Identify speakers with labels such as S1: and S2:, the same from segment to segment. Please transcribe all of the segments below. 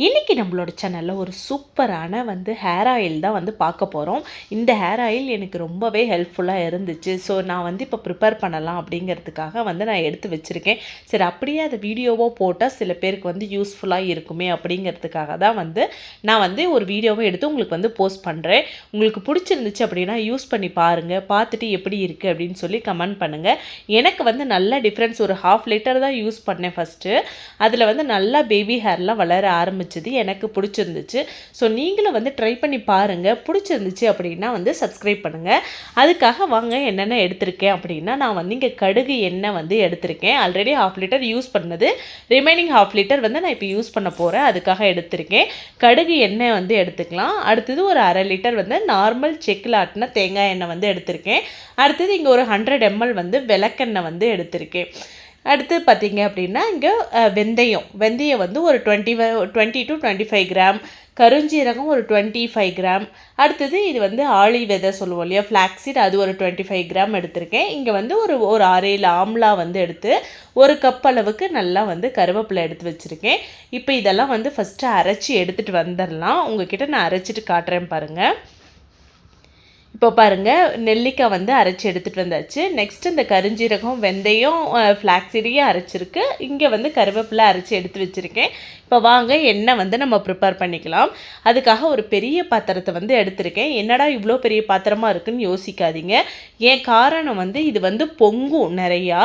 S1: இன்றைக்கி நம்மளோட சேனலில் ஒரு சூப்பரான வந்து ஹேர் ஆயில் தான் வந்து பார்க்க போகிறோம் இந்த ஹேர் ஆயில் எனக்கு ரொம்பவே ஹெல்ப்ஃபுல்லாக இருந்துச்சு. ஸோ நான் வந்து இப்போ ப்ரிப்பேர் பண்ணலாம் அப்படிங்கிறதுக்காக வந்து நான் எடுத்து வச்சுருக்கேன். சரி அப்படியே அதை வீடியோவோ போட்டால் சில பேருக்கு வந்து யூஸ்ஃபுல்லாக இருக்குமே அப்படிங்கிறதுக்காக தான் வந்து நான் வந்து ஒரு வீடியோவை எடுத்து உங்களுக்கு வந்து போஸ்ட் பண்ணுறேன் உங்களுக்கு பிடிச்சிருந்துச்சு அப்படின்னா யூஸ் பண்ணி பாருங்கள் பார்த்துட்டு எப்படி இருக்குது அப்படின்னு சொல்லி கமெண்ட் பண்ணுங்கள் எனக்கு வந்து நல்ல டிஃப்ரென்ஸ் ஒரு ஹாஃப் லிட்டர் தான் யூஸ் பண்ணேன் ஃபஸ்ட்டு அதில் வந்து நல்லா பேபி ஹேர்லாம் வளர ஆரம்பித்தது எனக்கு பிடிச்சிருந்துச்சு. ஸோ நீங்களும் வந்து ட்ரை பண்ணி பாருங்கள் பிடிச்சிருந்துச்சு அப்படின்னா வந்து சப்ஸ்கிரைப் பண்ணுங்கள் அதுக்காக வாங்க என்னென்ன எடுத்திருக்கேன் அப்படின்னா நான் வந்து இங்கே கடுகு எண்ணெய் வந்து எடுத்திருக்கேன். ஆல்ரெடி ஹாஃப் லிட்டர் யூஸ் பண்ணது. ரிமைனிங் ஹாஃப் லிட்டர் வந்து நான் இப்போ யூஸ் பண்ண போகிறேன் அதுக்காக எடுத்திருக்கேன். கடுகு எண்ணெய் வந்து எடுத்துக்கலாம். அடுத்தது ஒரு அரை லிட்டர் வந்து நார்மல் செக்கில் ஆட்டின தேங்காய் எண்ணெய் வந்து எடுத்திருக்கேன். அடுத்தது இங்கே ஒரு ஹண்ட்ரட் எம்எல் வந்து விளக்கெண்ணெய் வந்து எடுத்திருக்கேன். அடுத்து பார்த்தீங்க அப்படின்னா இங்கே வெந்தயம். வெந்தயம் வந்து ஒரு twenty twenty to twenty five gram கருஞ்சீரகம் ஒரு டுவெண்ட்டி ஃபைவ் கிராம் அடுத்தது இது வந்து ஆளி விதை சொல்லுவோம் இல்லையா? ஃப்ளாக்ஸீட் அது ஒரு டுவெண்ட்டி ஃபைவ் கிராம் எடுத்திருக்கேன். இங்கே வந்து ஒரு ஒரு ஆறு ஆம்லா வந்து எடுத்து ஒரு கப் அளவுக்கு நல்லா வந்து கருவேப்பிலை எடுத்து வச்சுருக்கேன். இப்போ இதெல்லாம் வந்து ஃபஸ்ட்டு அரைச்சி எடுத்துகிட்டு வந்துடலாம். உங்ககிட்ட நான் அரைச்சிட்டு காட்டுறேன் பாருங்கள் இப்போ பாருங்கள் நெல்லிக்காய் வந்து அரைச்சி எடுத்துகிட்டு வந்தாச்சு. நெக்ஸ்ட் இந்த கருஞ்சீரகம் வெந்தயம் ஃப்ளாக்ஸிடியும் அரைச்சிருக்கு. இங்கே வந்து கருவேப்பிலை அரைச்சி எடுத்து வச்சுருக்கேன். இப்போ வாங்க எண்ணெய் வந்து நம்ம ப்ரிப்பேர் பண்ணிக்கலாம். அதுக்காக ஒரு பெரிய பாத்திரத்தை வந்து எடுத்திருக்கேன். என்னடா இவ்வளோ பெரிய பாத்திரமாக இருக்குன்னு யோசிக்காதீங்க. ஏன் காரணம் வந்து இது வந்து பொங்கும் நிறையா.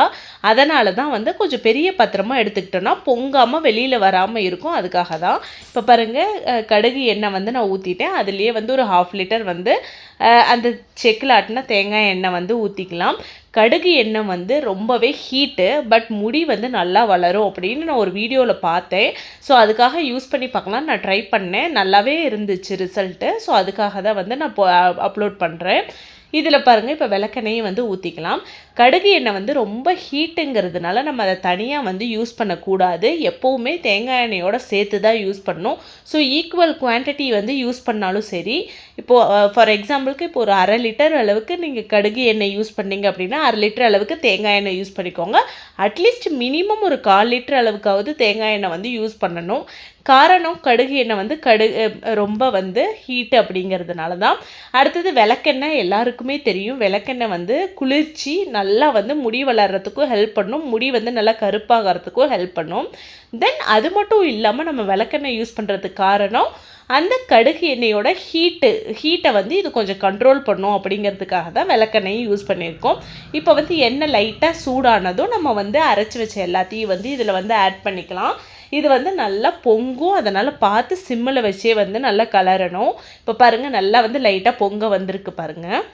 S1: அதனால தான் வந்து கொஞ்சம் பெரிய பாத்திரமாக எடுத்துக்கிட்டோன்னா பொங்காமல் வெளியில் வராமல் இருக்கும். அதுக்காக தான். இப்போ பாருங்கள் கடுகு எண்ணெய் வந்து நான் ஊற்றிட்டேன் அதுலேயே வந்து ஒரு ஹாஃப் லிட்டர் வந்து அந்த செக்கில் ஆட்டின தேங்காய் எண்ணெய் வந்து ஊற்றிக்கலாம் கடுகு எண்ணெய் வந்து ரொம்பவே ஹீட்டு பட் முடி வந்து நல்லா வளரும் அப்படின்னு நான் ஒரு வீடியோவில் பார்த்தேன். ஸோ அதுக்காக யூஸ் பண்ணி பார்க்கலாம். நான் ட்ரை பண்ணேன். நல்லாவே இருந்துச்சு ரிசல்ட்டு ஸோ அதுக்காக தான் வந்து நான் அப்லோட் பண்ணுறேன் இதில் பாருங்கள் இப்போ விளக்கெண்ணையும் வந்து ஊற்றிக்கலாம் கடுகு எண்ணெய் வந்து ரொம்ப ஹீட்டுங்கிறதுனால நம்ம அதை தனியாக வந்து யூஸ் பண்ணக்கூடாது. எப்போவுமே தேங்காய் எண்ணெயோட சேர்த்து தான் யூஸ் பண்ணணும் ஸோ ஈக்குவல் குவான்டிட்டி வந்து யூஸ் பண்ணாலும் சரி இப்போது ஃபார் எக்ஸாம்பிளுக்கு இப்போ ஒரு அரை லிட்டர் அளவுக்கு நீங்கள் கடுகு எண்ணெய் யூஸ் பண்ணீங்க அப்படின்னா அரை லிட்டர் அளவுக்கு தேங்காய் எண்ணெய் யூஸ் பண்ணிக்கோங்க. அட்லீஸ்ட் மினிமம் ஒரு கால் லிட்டர் அளவுக்காவது தேங்காய் எண்ணெய் வந்து யூஸ் பண்ணணும். காரணம் கடுகு எண்ணெய் வந்து கடுகு ரொம்ப வந்து ஹீட் அப்படிங்கிறதுனால தான் அடுத்தது விளக்கெண்ணெய் எல்லாருக்குமே தெரியும். விளக்கெண்ணெய் வந்து குளிர்ச்சி நல்ல நல்லா வந்து முடி வளர்கிறதுக்கும் ஹெல்ப் பண்ணும். முடி வந்து நல்லா கருப்பாகிறதுக்கும் ஹெல்ப் பண்ணும். தென் அது மட்டும் இல்லாமல் நம்ம விளக்கெண்ணெய் யூஸ் பண்ணுறதுக்கு காரணம் அந்த கடுகு எண்ணெயோட ஹீட்டு ஹீட்டை வந்து இது கொஞ்சம் கண்ட்ரோல் பண்ணும் அப்படிங்கிறதுக்காக தான் விளக்கெண்ணையும் யூஸ் பண்ணியிருக்கோம். இப்போ வந்து எண்ணெய் லைட்டாக சூடானதும் நம்ம வந்து அரைச்சி வச்ச எல்லாத்தையும் வந்து இதில் வந்து ஆட் பண்ணிக்கலாம். இது வந்து நல்லா பொங்கும். அதனால் பார்த்து சிம்மில் வச்சே வந்து நல்லா கலரணும். இப்போ பாருங்கள் நல்லா வந்து லைட்டாக பொங்க வந்திருக்கு பாருங்கள்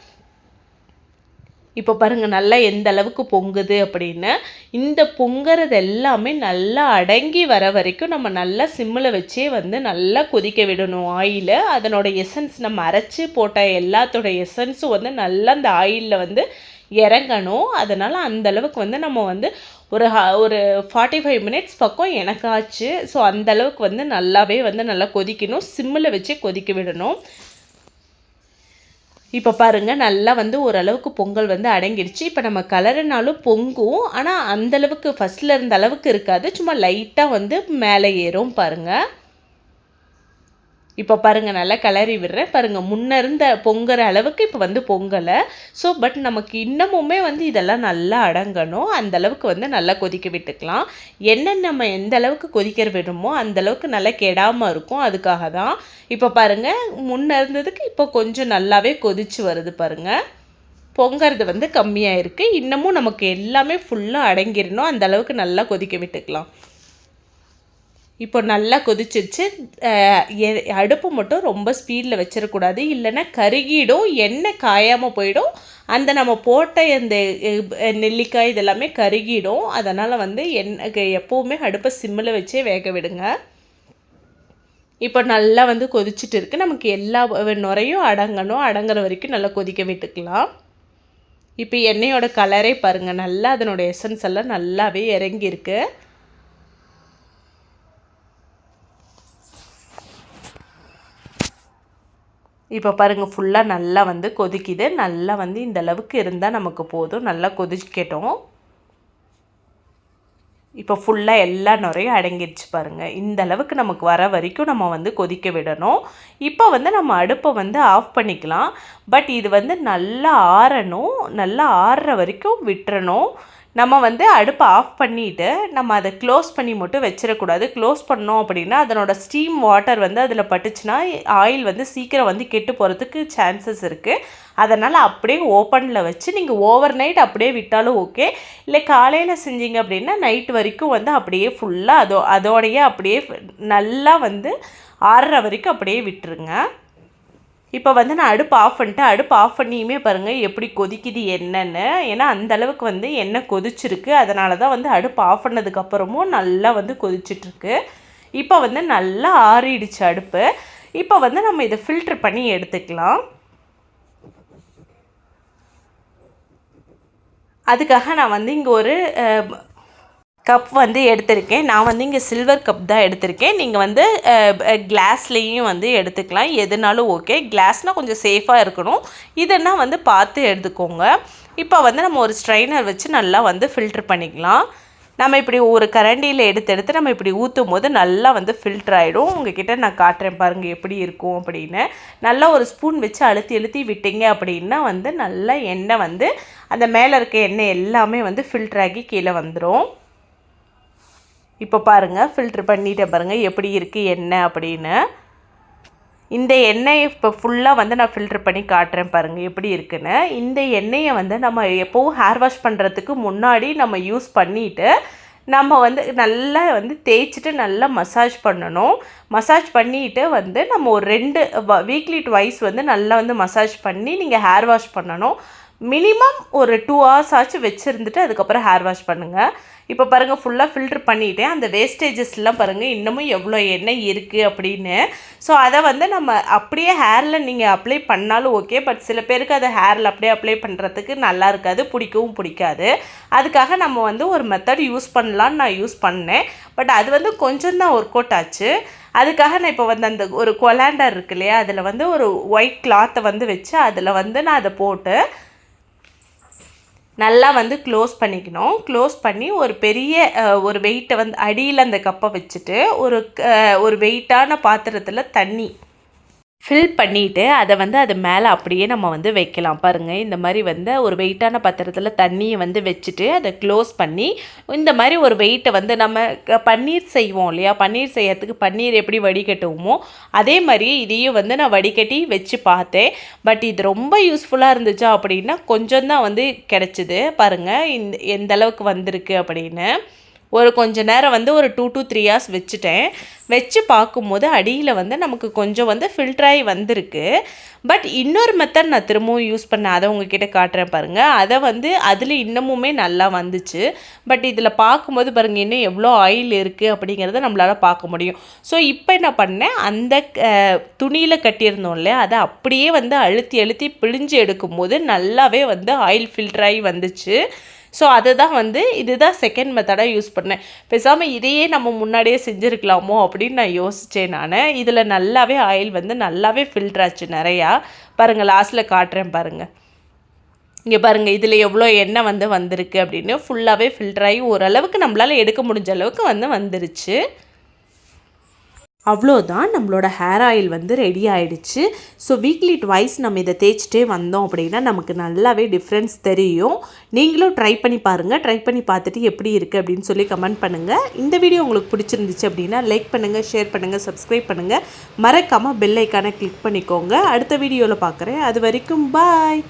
S1: இப்போ பாருங்கள் நல்லா எந்த அளவுக்கு பொங்குது அப்படின்னு. இந்த பொங்குறது எல்லாமே நல்லா அடங்கி வர வரைக்கும் நம்ம நல்லா சிம்மில் வச்சே வந்து நல்லா கொதிக்க விடணும். ஆயில் அதனோட எசன்ஸ் நம்ம அரைச்சி போட்ட எல்லாத்தோட எசன்ஸும் வந்து நல்லா அந்த ஆயிலில் வந்து இறங்கணும். அதனால் அந்த அளவுக்கு வந்து நம்ம வந்து ஒரு ஒரு ஃபார்ட்டி ஃபைவ் மினிட்ஸ் பக்கம் எனக்காச்சு ஸோ அந்தளவுக்கு வந்து நல்லாவே வந்து நல்லா கொதிக்கணும். சிம்மில் வச்சு கொதிக்க விடணும். இப்போ பாருங்கள் நல்லா வந்து ஓரளவுக்கு பொங்கல் வந்து அடங்கிடுச்சு. இப்போ நம்ம கலருனாலும் பொங்கும். ஆனால் அந்தளவுக்கு ஃபஸ்ட்டில் இருந்த அளவுக்கு இருக்காது. சும்மா லைட்டாக வந்து மேலே ஏறும் பாருங்கள் இப்போ பாருங்கள் நல்லா கிளறி விடுறேன். பாருங்கள் முன்னே இருந்த பொங்குற அளவுக்கு இப்போ வந்து பொங்கலை. ஸோ பட் நமக்கு இன்னமுமே வந்து இதெல்லாம் நல்லா அடங்கணும். அந்த அளவுக்கு வந்து நல்லா கொதிக்க விட்டுக்கலாம். என்ன நம்ம எந்த அளவுக்கு கொதிக்கிற விடுமோ அந்த அளவுக்கு நல்லா கெடாமல் இருக்கும். அதுக்காக தான். இப்போ பாருங்கள் முன்னே இருந்ததுக்கு இப்போ கொஞ்சம் நல்லாவே கொதிச்சு வருது பாருங்கள் பொங்கிறது வந்து கம்மியாக இருக்குது இன்னமும் நமக்கு எல்லாமே ஃபுல்லாக அடங்கிடணும் அந்த அளவுக்கு நல்லா கொதிக்க விட்டுக்கலாம். இப்போ நல்லா கொதிச்சிருச்சு. அடுப்பு மட்டும் ரொம்ப ஸ்பீடில் வச்சிடக்கூடாது இல்லைன்னா கருகிடும் எண்ணெய் காயாமல் போயிடும். அந்த நம்ம போட்ட இந்த நெல்லிக்காய் இதெல்லாமே கருகிடும். அதனால் வந்து எண்ணெய் எப்போவுமே அடுப்பை சிம்மில் வச்சே வேக விடுங்க. இப்போ நல்லா வந்து கொதிச்சுட்டு இருக்குது நமக்கு எல்லா நுரையும் அடங்கணும். அடங்குற வரைக்கும் நல்லா கொதிக்க விட்டுக்கலாம். இப்போ எண்ணெயோட கலரே பாருங்கள் நல்லா அதனோட எசன்ஸ் எல்லாம் நல்லாவே இறங்கியிருக்கு. இப்போ பாருங்கள் ஃபுல்லாக நல்லா வந்து கொதிக்குது. நல்லா வந்து இந்த அளவுக்கு இருந்தால் நமக்கு போதும். நல்லா கொதிக்கட்டும் இப்போ ஃபுல்லாக எல்லா நுரையும் அடங்கிடுச்சு பாருங்கள் இந்த அளவுக்கு நமக்கு வர வரைக்கும் நம்ம வந்து கொதிக்க விடணும். இப்போ வந்து நம்ம அடுப்பை வந்து ஆஃப் பண்ணிக்கலாம். பட் இது வந்து நல்லா ஆறணும். நல்லா ஆறுற வரைக்கும் விட்டுறணும். நம்ம வந்து அடுப்பை ஆஃப் பண்ணிவிட்டு நம்ம அதை க்ளோஸ் பண்ணி மட்டும் வச்சிடக்கூடாது. க்ளோஸ் பண்ணோம் அப்படின்னா அதனோட ஸ்டீம் வாட்டர் வந்து அதில் பட்டுச்சுன்னா ஆயில் வந்து சீக்கிரம் வந்து கெட்டு போகிறதுக்கு சான்சஸ் இருக்குது அதனால் அப்படியே ஓப்பனில் வச்சு நீங்கள் ஓவர் நைட் அப்படியே விட்டாலும் ஓகே. இல்லை காலையில் செஞ்சீங்க அப்படின்னா நைட் வரைக்கும் வந்து அப்படியே ஃபுல்லாக அதோ அதோடையே அப்படியே நல்லா வந்து ஆறுற வரைக்கும் அப்படியே விட்டுருங்க. இப்போ வந்து நான் அடுப்பு ஆஃப் பண்ணிட்டு அடுப்பு ஆஃப் பண்ணியுமே பாருங்கள் எப்படி கொதிக்குது என்னென்னு. ஏன்னா அந்த அளவுக்கு வந்து எண்ணெய் கொதிச்சிருக்கு. அதனால தான் வந்து அடுப்பு ஆஃப் பண்ணதுக்கப்புறமும் நல்லா வந்து கொதிச்சிட்ருக்கு. இப்போ வந்து நல்லா ஆறிடுச்சு அடுப்பு. இப்போ வந்து நம்ம இதை ஃபில்ட்ரு பண்ணி எடுத்துக்கலாம். அதுக்காக நான் வந்து இங்கே ஒரு கப் வந்து எடுத்திருக்கேன். நான் வந்து இங்கே சில்வர் கப் தான் எடுத்திருக்கேன். நீங்கள் வந்து கிளாஸ்லேயும் வந்து எடுத்துக்கலாம். எதுனாலும் ஓகே கிளாஸ்னால் கொஞ்சம் சேஃபாக இருக்கணும். இதுன்னா வந்து பார்த்து எடுத்துக்கோங்க. இப்போ வந்து நம்ம ஒரு ஸ்ட்ரைனர் வச்சு நல்லா வந்து ஃபில்ட்ரு பண்ணிக்கலாம். நம்ம இப்படி ஒரு கரண்டியில் எடுத்து எடுத்து நம்ம இப்படி ஊற்றும் போது நல்லா வந்து ஃபில்டர் ஆகிடும் உங்ககிட்ட நான் காட்டுறேன் பாருங்கள் எப்படி இருக்கும் அப்படின்னு. நல்லா ஒரு ஸ்பூன் வச்சு அழுத்தி அழுத்தி விட்டீங்க அப்படின்னா வந்து நல்லா எண்ணெய் வந்து அந்த மேலே இருக்க எண்ணெய் எல்லாமே வந்து ஃபில்டர் ஆகி கீழே வந்துடும் இப்போ பாருங்கள் ஃபில்ட்ரு பண்ணிட்டேன் பாருங்கள் எப்படி இருக்குது எண்ணெய் அப்படின்னு. இந்த எண்ணெயை இப்போ ஃபுல்லாக வந்து நான் ஃபில்ட்ரு பண்ணி காட்டுறேன் பாருங்கள் எப்படி இருக்குன்னு. இந்த எண்ணெயை வந்து நம்ம எப்போவும் ஹேர் வாஷ் பண்ணுறதுக்கு முன்னாடி நம்ம யூஸ் பண்ணிவிட்டு நம்ம வந்து நல்லா வந்து தேய்ச்சிட்டு நல்லா மசாஜ் பண்ணணும். மசாஜ் பண்ணிவிட்டு வந்து நம்ம ஒரு ரெண்டு வீக்லி ட்வைஸ் வந்து நல்லா வந்து மசாஜ் பண்ணி நீங்கள் ஹேர் வாஷ் பண்ணணும். மினிமம் ஒரு டூ ஹவர்ஸ் ஆச்சு வச்சுருந்துட்டு அதுக்கப்புறம் ஹேர் வாஷ் பண்ணுங்கள் இப்போ பாருங்கள் ஃபுல்லாக ஃபில்ட்ரு பண்ணிவிட்டேன் அந்த வேஸ்டேஜஸ்லாம் பாருங்கள் இன்னமும் எவ்வளோ எண்ணெய் இருக்குது அப்படின்னு. ஸோ அதை வந்து நம்ம அப்படியே ஹேரில் நீங்கள் அப்ளை பண்ணாலும் ஓகே பட் சில பேருக்கு அதை ஹேரில் அப்படியே அப்ளை பண்ணுறதுக்கு நல்லா இருக்காது பிடிக்கவும் பிடிக்காது. அதுக்காக நம்ம வந்து ஒரு மெத்தட் யூஸ் பண்ணலான்னு நான் யூஸ் பண்ணேன். பட் அது வந்து கொஞ்சம் தான் ஒர்க் அவுட் ஆச்சு. அதுக்காக நான் இப்போ வந்து அந்த ஒரு கொலாண்டர் இருக்கு இல்லையா அதில் வந்து ஒரு ஒயிட் கிளாத்தை வந்து வச்சு அதில் வந்து நான் அதை போட்டு நல்லா வந்து க்ளோஸ் பண்ணிக்கணும். க்ளோஸ் பண்ணி ஒரு பெரிய ஒரு வெயிட்டை வந்து அடியில் அந்த கப்பை வச்சுட்டு ஒரு ஒரு வெயிட்டான பாத்திரத்தில் தண்ணி ஃபில் பண்ணிவிட்டு அதை வந்து அது மேலே அப்படியே நம்ம வந்து வைக்கலாம். பாருங்கள் இந்த மாதிரி வந்து ஒரு வெயிட்டான பாத்திரத்தில் தண்ணியை வந்து வச்சுட்டு அதை க்ளோஸ் பண்ணி இந்த மாதிரி ஒரு வெயிட்டை வந்து நம்ம பன்னீர் செய்வோம் இல்லையா? பன்னீர் செய்யறதுக்கு பன்னீர் எப்படி வடிகட்டுவோமோ அதே மாதிரி இதையும் வந்து நான் வடிகட்டி வச்சு பார்த்தேன். பட் இது ரொம்ப யூஸ்ஃபுல்லாக இருந்துச்சா அப்படின்னா கொஞ்சம் தான் வந்து கிடச்சிது. பாருங்கள் இந்த எந்த அளவுக்கு வந்திருக்கு அப்படின்னு. ஒரு கொஞ்ச நேரம் வந்து ஒரு டூ டு த்ரீ ஹார்ஸ் வச்சுட்டேன். வச்சு பார்க்கும்போது அடியில் வந்து நமக்கு கொஞ்சம் வந்து ஃபில்ட்ராகி வந்திருக்கு. பட் இன்னொரு மெத்தட் நான் திரும்பவும் யூஸ் பண்ணேன் அதை உங்ககிட்ட காட்டுறேன் பாருங்கள் அதை வந்து அதில் இன்னமுமே நல்லா வந்துச்சு. பட் இதில் பார்க்கும்போது பாருங்கள் இன்னும் எவ்வளோ ஆயில் இருக்குது அப்படிங்கிறத நம்மளால் பார்க்க முடியும். ஸோ இப்போ என்ன பண்ணேன்? அந்த துணியில் கட்டியிருந்தோம் இல்லையா? அதை அப்படியே வந்து அழுத்தி அழுத்தி பிழிஞ்சு எடுக்கும்போது நல்லாவே வந்து ஆயில் ஃபில்டராகி வந்துச்சு. ஸோ அதுதான் வந்து இதுதான் செகண்ட் மெத்தடாக யூஸ் பண்ணேன். பேசாமல் இதையே நம்ம முன்னாடியே செஞ்சுருக்கலாமோ அப்படின்னு நான் யோசித்தேன் நான். இதில் நல்லாவே ஆயில் வந்து நல்லாவே ஃபில்டர் ஆச்சு நிறையா. பாருங்கள் லாஸ்ட்டில் காட்டுறேன் பாருங்கள் இங்கே பாருங்கள் இதில் எவ்வளோ எண்ணெய் வந்து வந்திருக்கு அப்படின்னு ஃபுல்லாகவே ஃபில்டர் ஆகி ஓரளவுக்கு நம்மளால் எடுக்க முடிஞ்ச அளவுக்கு வந்து வந்துருச்சு. அவ்வளோதான். நம்மளோட ஹேர் ஆயில் வந்து ரெடி ஆகிடுச்சு ஸோ வீக்லி ட்வைஸ் நம்ம இதை தேய்ச்சிட்டே வந்தோம் அப்படின்னா நமக்கு நல்லாவே டிஃப்ரென்ஸ் தெரியும். நீங்களும் ட்ரை பண்ணி பாருங்கள் ட்ரை பண்ணி பார்த்துட்டு எப்படி இருக்குது அப்படின்னு சொல்லி கமெண்ட் பண்ணுங்கள் இந்த வீடியோ உங்களுக்கு பிடிச்சிருந்துச்சு அப்படின்னா லைக் பண்ணுங்கள் ஷேர் பண்ணுங்கள் சப்ஸ்கிரைப் பண்ணுங்கள் மறக்காமல் பெல் ஐக்கானை கிளிக் பண்ணிக்கோங்க. அடுத்த வீடியோவில் பார்க்குறேன். அது வரைக்கும் பாய்